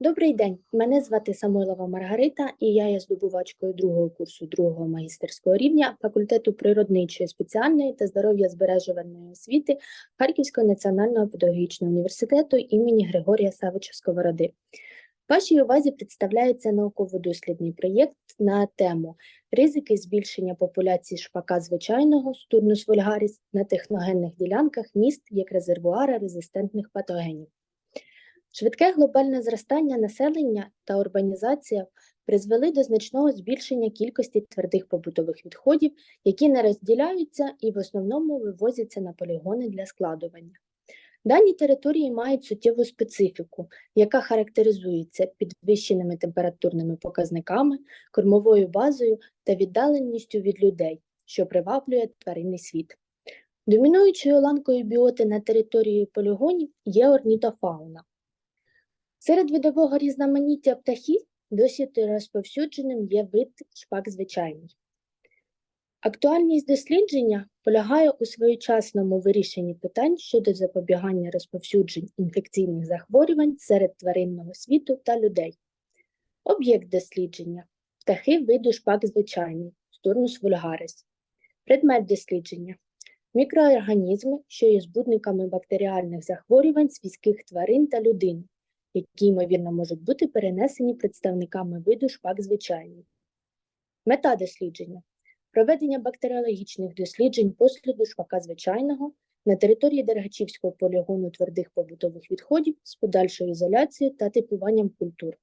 Добрий день, мене звати Самойлова Маргарита, і я є здобувачкою другого курсу другого магістерського рівня факультету природничої спеціальної та здоров'я збережувальної освіти Харківського національного педагогічного університету імені Григорія Савича Сковороди. Вашій увазі представляється науково-дослідний проєкт на тему ризики збільшення популяції шпака звичайного Sturnus vulgaris на техногенних ділянках міст як резервуари резистентних патогенів. Швидке глобальне зростання населення та урбанізація призвели до значного збільшення кількості твердих побутових відходів, які не розділяються і в основному вивозяться на полігони для складування. Дані території мають суттєву специфіку, яка характеризується підвищеними температурними показниками, кормовою базою та віддаленістю від людей, що приваблює тваринний світ. Домінуючою ланкою біоти на території полігонів є орнітофауна. Серед видового різноманіття птахів досить розповсюдженим є вид шпак звичайний. Актуальність дослідження полягає у своєчасному вирішенні питань щодо запобігання розповсюджень інфекційних захворювань серед тваринного світу та людей. Об'єкт дослідження птахи виду шпак звичайний, Sturnus vulgaris. Предмет дослідження мікроорганізми, що є збудниками бактеріальних захворювань свійських тварин та людини, які, ймовірно, можуть бути перенесені представниками виду шпак звичайний. Мета дослідження проведення бактеріологічних досліджень посліду шпака звичайного на території Дергачівського полігону твердих побутових відходів з подальшою ізоляцією та типуванням культур,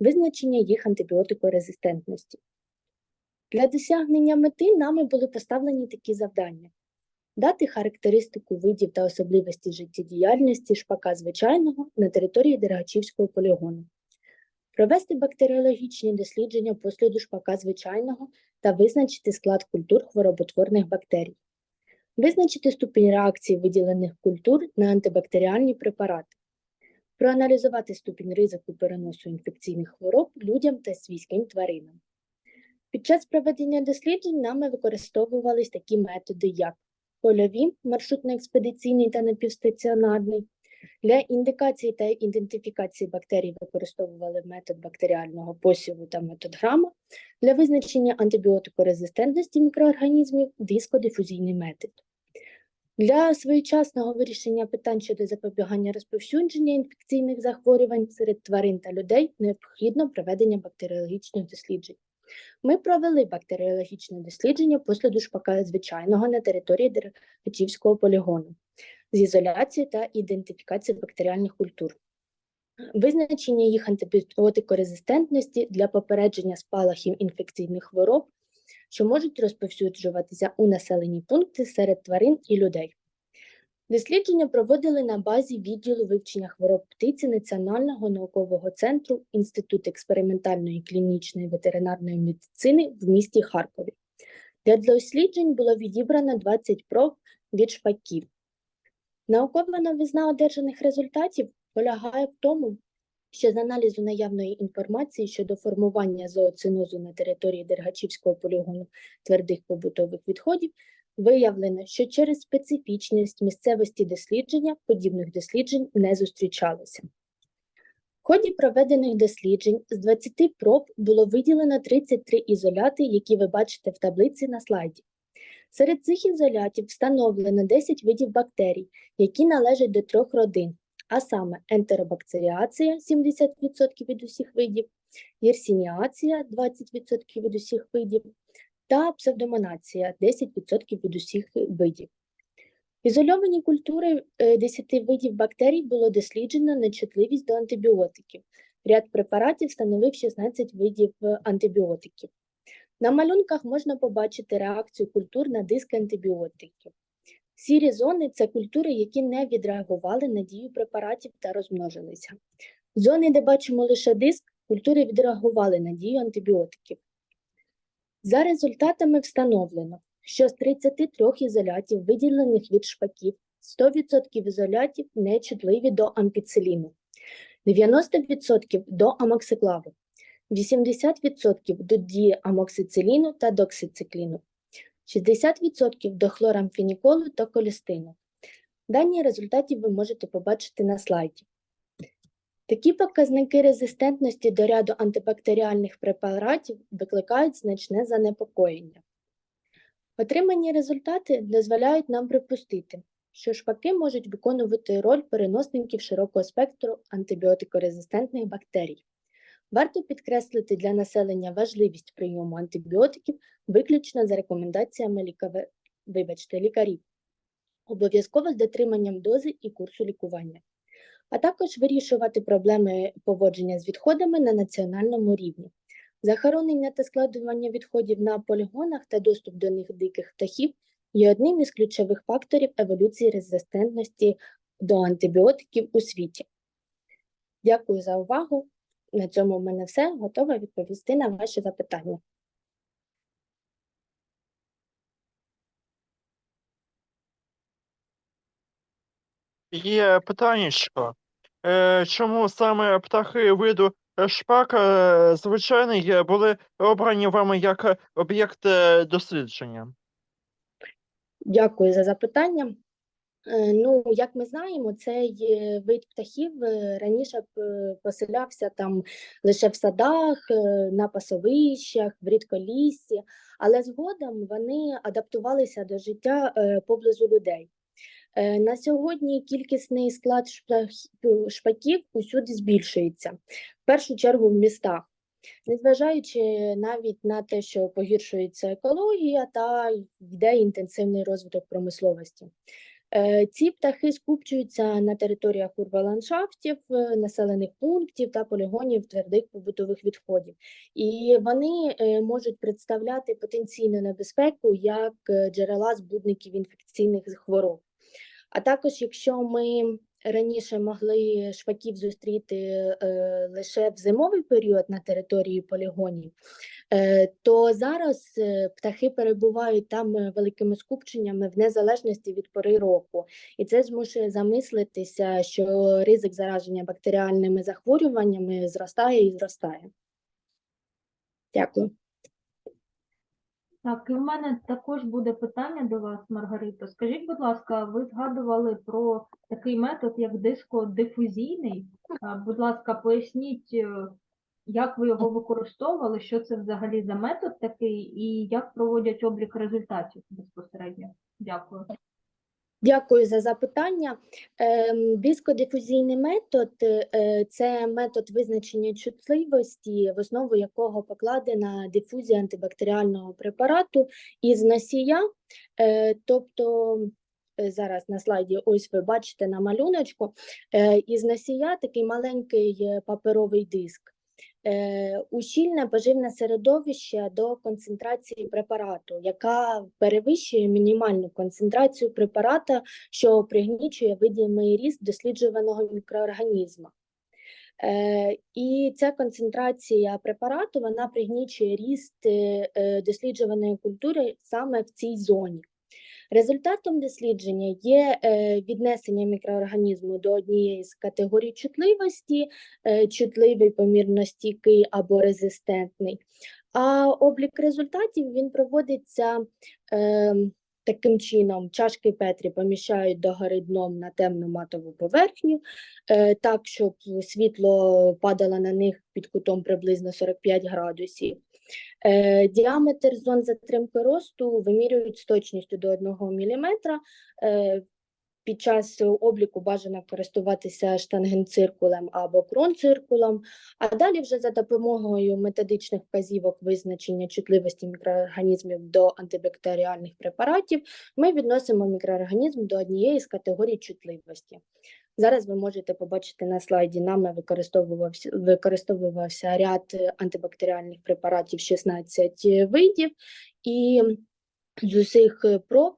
визначення їх антибіотикорезистентності. Для досягнення мети нами були поставлені такі завдання: дати характеристику видів та особливості життєдіяльності шпака звичайного на території Дергачівського полігону, провести бактеріологічні дослідження посліду шпака звичайного та визначити склад культур хвороботворних бактерій, визначити ступінь реакції виділених культур на антибактеріальні препарати, проаналізувати ступінь ризику переносу інфекційних хвороб людям та свійським тваринам. Під час проведення досліджень нами використовувались такі методи, як польові, маршрутно-експедиційний та напівстаціонарний. Для індикації та ідентифікації бактерій використовували метод бактеріального посіву та метод грама. Для визначення антибіотикорезистентності мікроорганізмів дискодифузійний метод. Для своєчасного вирішення питань щодо запобігання розповсюдження інфекційних захворювань серед тварин та людей необхідно проведення бактеріологічних досліджень. Ми провели бактеріологічне дослідження посліду шпака звичайного на території Дергачівського полігону з ізоляції та ідентифікації бактеріальних культур, визначення їх антибіотикорезистентності для попередження спалахів інфекційних хвороб, що можуть розповсюджуватися у населені пункти серед тварин і людей. Дослідження проводили на базі відділу вивчення хвороб птиці Національного наукового центру Інститут експериментальної клінічної ветеринарної медицини в місті Харкові. Для досліджень було відібрано 20 проб від шпаків. Наукова новизна одержаних результатів полягає в тому, що з аналізу наявної інформації щодо формування зооцинозу на території Дергачівського полігону твердих побутових відходів Виявлено, що через специфічність місцевості дослідження подібних досліджень не зустрічалося. В ході проведених досліджень з 20 проб було виділено 33 ізоляти, які ви бачите в таблиці на слайді. Серед цих ізолятів встановлено 10 видів бактерій, які належать до трьох родин, а саме ентеробактеріація 70% від усіх видів, єрсініація 20% від усіх видів, та псевдомонація 10% від усіх видів. Ізольовані культури 10 е, видів бактерій було досліджено на чутливість до антибіотиків. Ряд препаратів становив 16 видів е, антибіотиків. На малюнках можна побачити реакцію культур на диск антибіотиків. Сірі зони це культури, які не відреагували на дію препаратів та розмножилися. Зони, де бачимо лише диск, культури відреагували на дію антибіотиків. За результатами встановлено, що з 33 ізолятів, виділених від шпаків, 100% ізолятів нечутливі до ампіциліну, 90% до амоксиклаву, 80% до діамоксициліну та доксицикліну, 60% до хлорамфеніколу та колістину. Дані результатів ви можете побачити на слайді. Такі показники резистентності до ряду антибактеріальних препаратів викликають значне занепокоєння. Отримані результати дозволяють нам припустити, що шпаки можуть виконувати роль переносників широкого спектру антибіотикорезистентних бактерій. Варто підкреслити для населення важливість прийому антибіотиків виключно за рекомендаціями лікаве- вибачте, лікарів, обов'язково з дотриманням дози і курсу лікування, а також вирішувати проблеми поводження з відходами на національному рівні. Захоронення та складування відходів на полігонах та доступ до них диких птахів є одним із ключових факторів еволюції резистентності до антибіотиків у світі. Дякую за увагу. На цьому в мене все. Готова відповісти на ваші запитання. Є питаннячко. Е, чому саме птахи виду е, шпак е, звичайний були обрані вами як об'єкт дослідження? Дякую за запитання. Ну, як ми знаємо, цей вид птахів раніше поселявся там лише в садах, на пасовищах, в рідколіссі, але згодом вони адаптувалися до життя поблизу людей. Е, На сьогодні кількісний склад шпаків усюди збільшується, в першу чергу в містах. Незважаючи навіть на те, що погіршується екологія та йде інтенсивний розвиток промисловості. Е, Ці птахи скупчуються на територіях урбаландшафтів, е, населених пунктів та полігонів твердих побутових відходів. І вони можуть представляти потенційну небезпеку як джерела збудників інфекційних хвороб. А також, якщо ми раніше могли шпаків зустріти е, лише в зимовий період на території полігонів, е, то зараз е, птахи перебувають там е, великими скупченнями в незалежності від пори року. І це змушує замислитися, що ризик зараження бактеріальними захворюваннями зростає і зростає. Дякую. Так, і в мене також буде питання до вас, Маргарита. Скажіть, будь ласка, ви згадували про такий метод, як дискодифузійний. Будь ласка, поясніть, е, як ви його використовували, що це взагалі за метод такий, і як проводять облік результатів безпосередньо? Дякую. Дякую за запитання. Ем, Дискодифузійний метод е, це метод визначення чутливості, в основу якого покладена дифузія антибактеріального препарату із носія. Е, Тобто е, зараз на слайді, ось ви бачите на малюночку, із носія такий маленький паперовий диск. Е, Ущільне поживне середовище до концентрації препарату, яка перевищує мінімальну концентрацію препарата, що пригнічує видимий ріст досліджуваного мікроорганізму. Е, І ця концентрація препарату вона пригнічує ріст е, досліджуваної культури саме в цій зоні. Результатом дослідження є е, віднесення мікроорганізму до однієї з категорій чутливості, е, чутливий, помірно стійкий або резистентний. А облік результатів він проводиться е, таким чином: чашки Петрі поміщають догори дном на темну матову поверхню, е, так, щоб світло падало на них під кутом приблизно 45 градусів. Е, Діаметр зон затримки росту вимірюють з точністю до 1 мм. Е, Під час обліку бажано користуватися штангенциркулем або кронциркулем, а далі вже за допомогою методичних вказівок визначення чутливості мікроорганізмів до антибактеріальних препаратів ми відносимо мікроорганізм до однієї з категорій чутливості. Зараз ви можете побачити на слайді, нами використовувався, використовувався ряд е, антибактеріальних препаратів 16 видів, і з усіх е, проб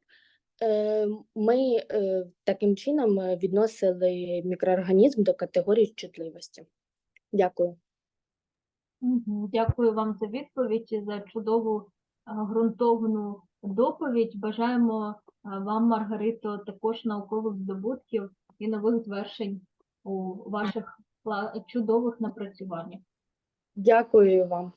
е, ми е, таким чином е, відносили мікроорганізм до категорії чутливості. Дякую. Дякую вам за відповідь і за чудову ґрунтовну доповідь. Бажаємо вам, Маргарито, також наукових здобутків і нових звершень у ваших чудових напрацюваннях. Дякую вам.